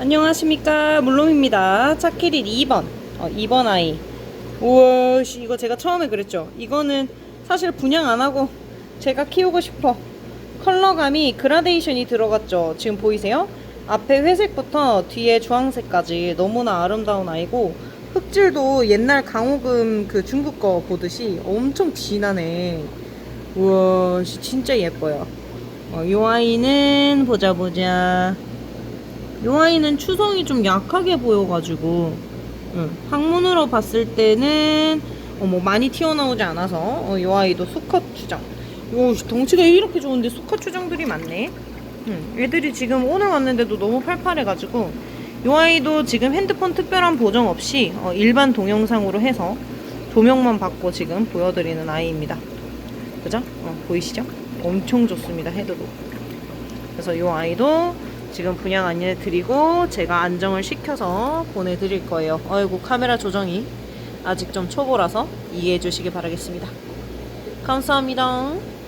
안녕하십니까. 물롱입니다. 차키릿 2번. 어, 2번 아이. 우와 씨, 이거 제가 처음에 그랬죠. 이거는 사실 분양 안 하고 제가 키우고 싶어. 컬러감이 그라데이션이 들어갔죠. 지금 보이세요? 앞에 회색부터 뒤에 주황색까지 너무나 아름다운 아이고 흙질도 옛날 강호금 그 중국 거 보듯이 엄청 진하네. 우와 씨, 진짜 예뻐요. 어, 이 아이는 보자 보자 요 아이는 추성이 좀 약하게 보여가지고 응, 항문으로 봤을 때는 어, 뭐 많이 튀어나오지 않아서 어, 요 아이도 수컷 추장 요 덩치가 이렇게 좋은데 수컷 추장들이 많네 응, 애들이 지금 오늘 왔는데도 너무 팔팔해가지고 요 아이도 지금 핸드폰 특별한 보정 없이 어, 일반 동영상으로 해서 조명만 받고 지금 보여드리는 아이입니다 그죠? 어, 보이시죠? 엄청 좋습니다 헤드도 그래서 요 아이도 지금 분양 안내 드리고 제가 안정을 시켜서 보내드릴 거예요. 아이고 카메라 조정이 아직 좀 초보라서 이해해 주시기 바라겠습니다. 감사합니다.